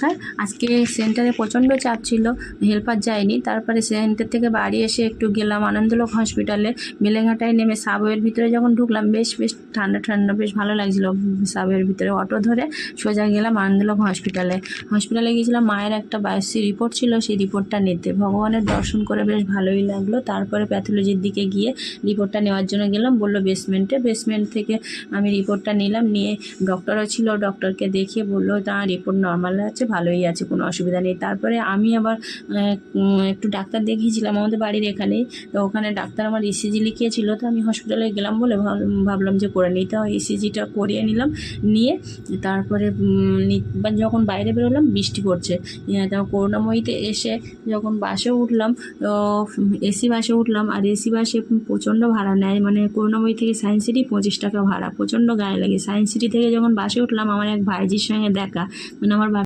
হ্যাঁ আজকে সেন্টারে প্রচণ্ড চাপ ছিল, হেল্পার যায়নি। তারপরে সেন্টার থেকে বাড়ি এসে একটু গেলাম আনন্দলোক হসপিটালে। বেলেঘাটায় নেমে সাবওয়ের ভিতরে যখন ঢুকলাম, বেশ বেশ ঠান্ডা ঠান্ডা, বেশ ভালো লাগছিল সাবওয়ের ভিতরে অটো ধরে সোজা গেলাম আনন্দলোক হসপিটালে। হসপিটালে গিয়েছিলাম, মায়ের একটা বায়োসি রিপোর্ট ছিল, সেই রিপোর্টটা নিতে। ভগবানের দর্শন করে বেশ ভালোই লাগল। তারপরে প্যাথোলজির দিকে গিয়ে রিপোর্টটা নেওয়ার জন্য গেলাম। বলল বেসমেন্টে বেসমেন্ট থেকে আমি রিপোর্টটা নিলাম। নিয়ে ডক্টরও ছিল ডক্টরকে দেখিয়ে বলল তার রিপোর্ট নর্মাল আছে। ভালোই আছে, কোনো অসুবিধা নেই। তারপরে আমি আবার একটু ডাক্তার দেখিয়েছিলাম আমাদের বাড়ির এখানে তো ওখানে ডাক্তার আমার ইসিজি লিখিয়েছিল, তো আমি হসপিটালে গেলাম বলে ভাব- ভাবলাম যে করে নিই। তো ইসিজিটা করিয়ে নিলাম, নিয়ে তারপরে যখন বাইরে বেরোলাম, বৃষ্টি পড়ছে। তারপর করুণাময়ীতে এসে যখন বাসে উঠলাম, তো এসি বাসে উঠলাম, আর এসি বাসে প্রচণ্ড ভাড়া নেয়। মানে করুণাময়ী থেকে সায়েন্স সিটি পঁচিশ টাকা ভাড়া, প্রচণ্ড গায়ে লাগে। সায়েন্স সিটি থেকে যখন বাসে উঠলাম, আমার এক ভাইজির সঙ্গে দেখা। মানে আমার